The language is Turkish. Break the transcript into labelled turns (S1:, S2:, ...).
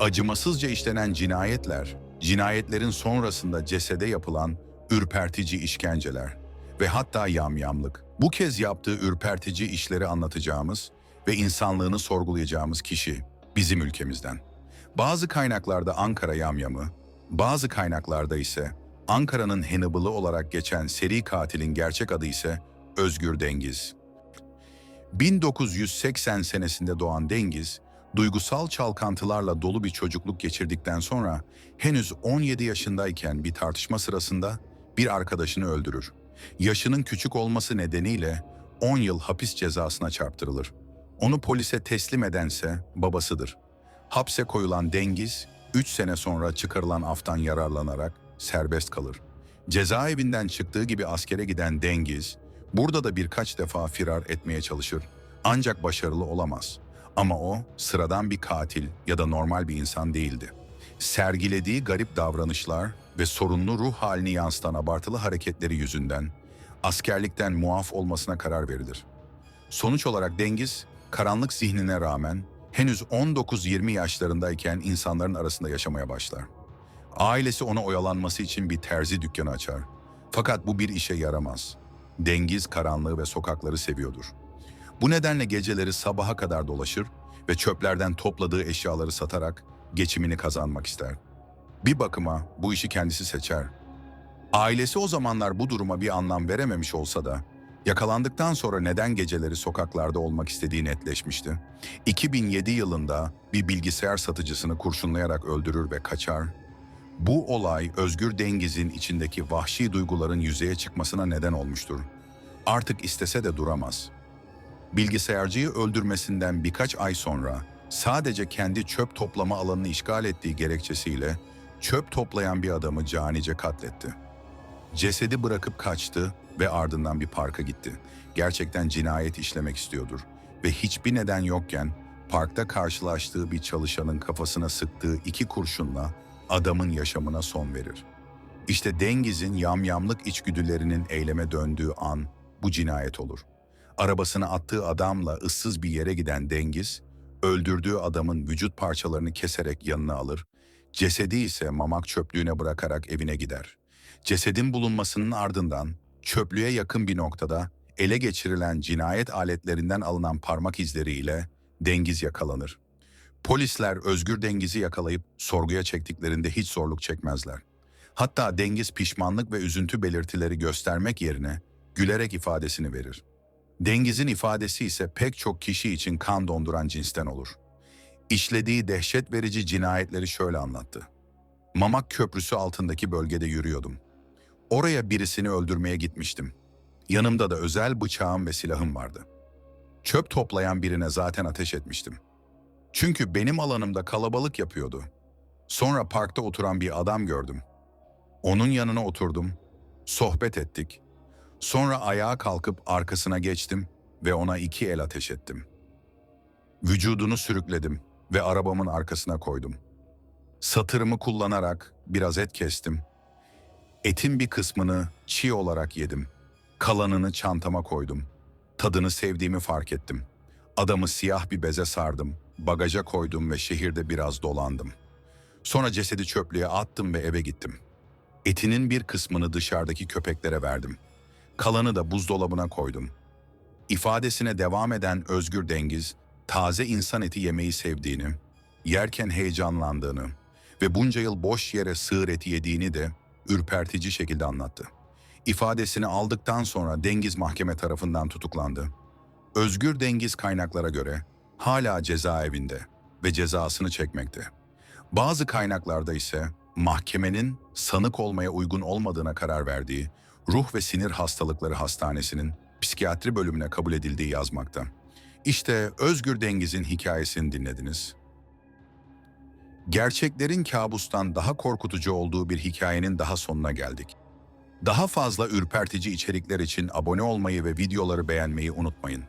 S1: Acımasızca işlenen cinayetler, cinayetlerin sonrasında cesede yapılan ürpertici işkenceler ve hatta yamyamlık. Bu kez yaptığı ürpertici işleri anlatacağımız ve insanlığını sorgulayacağımız kişi bizim ülkemizden. Bazı kaynaklarda Ankara yamyamı, bazı kaynaklarda ise Ankara'nın Hannibal'ı olarak geçen seri katilin gerçek adı ise Özgür Dengiz. 1980 senesinde doğan Dengiz, duygusal çalkantılarla dolu bir çocukluk geçirdikten sonra henüz 17 yaşındayken bir tartışma sırasında bir arkadaşını öldürür. Yaşının küçük olması nedeniyle 10 yıl hapis cezasına çarptırılır. Onu polise teslim edense babasıdır. Hapse koyulan Dengiz, 3 sene sonra çıkarılan aftan yararlanarak serbest kalır. Cezaevinden çıktığı gibi askere giden Dengiz, burada da birkaç defa firar etmeye çalışır. Ancak başarılı olamaz. Ama o sıradan bir katil ya da normal bir insan değildi. Sergilediği garip davranışlar ve sorunlu ruh halini yansıtan abartılı hareketleri yüzünden askerlikten muaf olmasına karar verilir. Sonuç olarak Dengiz, karanlık zihnine rağmen henüz 19-20 yaşlarındayken insanların arasında yaşamaya başlar. Ailesi ona oyalanması için bir terzi dükkanı açar. Fakat bu bir işe yaramaz. Dengiz karanlığı ve sokakları seviyordur. Bu nedenle geceleri sabaha kadar dolaşır ve çöplerden topladığı eşyaları satarak geçimini kazanmak ister. Bir bakıma bu işi kendisi seçer. Ailesi o zamanlar bu duruma bir anlam verememiş olsa da yakalandıktan sonra neden geceleri sokaklarda olmak istediği netleşmişti. 2007 yılında bir bilgisayar satıcısını kurşunlayarak öldürür ve kaçar. Bu olay Özgür Dengiz'in içindeki vahşi duyguların yüzeye çıkmasına neden olmuştur. Artık istese de duramaz. Bilgisayarcıyı öldürmesinden birkaç ay sonra sadece kendi çöp toplama alanını işgal ettiği gerekçesiyle çöp toplayan bir adamı canice katletti. Cesedi bırakıp kaçtı ve ardından bir parka gitti. Gerçekten cinayet işlemek istiyordur ve hiçbir neden yokken parkta karşılaştığı bir çalışanın kafasına sıktığı iki kurşunla adamın yaşamına son verir. İşte Dengiz'in yamyamlık içgüdülerinin eyleme döndüğü an bu cinayet olur. Arabasına attığı adamla ıssız bir yere giden Dengiz, öldürdüğü adamın vücut parçalarını keserek yanına alır, cesedi ise mamak çöplüğüne bırakarak evine gider. Cesedin bulunmasının ardından çöplüğe yakın bir noktada ele geçirilen cinayet aletlerinden alınan parmak izleriyle Dengiz yakalanır. Polisler Özgür Dengiz'i yakalayıp sorguya çektiklerinde hiç zorluk çekmezler. Hatta Dengiz pişmanlık ve üzüntü belirtileri göstermek yerine gülerek ifadesini verir. Dengiz'in ifadesi ise pek çok kişi için kan donduran cinsten olur. İşlediği dehşet verici cinayetleri şöyle anlattı. Mamak Köprüsü altındaki bölgede yürüyordum. Oraya birisini öldürmeye gitmiştim. Yanımda da özel bıçağım ve silahım vardı. Çöp toplayan birine zaten ateş etmiştim. Çünkü benim alanımda kalabalık yapıyordu. Sonra parkta oturan bir adam gördüm. Onun yanına oturdum, sohbet ettik. Sonra ayağa kalkıp arkasına geçtim ve ona iki el ateş ettim. Vücudunu sürükledim ve arabamın arkasına koydum. Satırımı kullanarak biraz et kestim. Etin bir kısmını çiğ olarak yedim. Kalanını çantama koydum. Tadını sevdiğimi fark ettim. Adamı siyah bir beze sardım, bagaja koydum ve şehirde biraz dolandım. Sonra cesedi çöplüğe attım ve eve gittim. Etinin bir kısmını dışarıdaki köpeklere verdim. Kalanı da buzdolabına koydum. İfadesine devam eden Özgür Dengiz, taze insan eti yemeyi sevdiğini, yerken heyecanlandığını ve bunca yıl boş yere sığır eti yediğini de ürpertici şekilde anlattı. İfadesini aldıktan sonra Dengiz mahkeme tarafından tutuklandı. Özgür Dengiz kaynaklara göre hala cezaevinde ve cezasını çekmekte. Bazı kaynaklarda ise mahkemenin sanık olmaya uygun olmadığına karar verdiği Ruh ve Sinir Hastalıkları Hastanesi'nin psikiyatri bölümüne kabul edildiği yazmakta. İşte Özgür Dengiz'in hikayesini dinlediniz. Gerçeklerin kabustan daha korkutucu olduğu bir hikayenin daha sonuna geldik. Daha fazla ürpertici içerikler için abone olmayı ve videoları beğenmeyi unutmayın.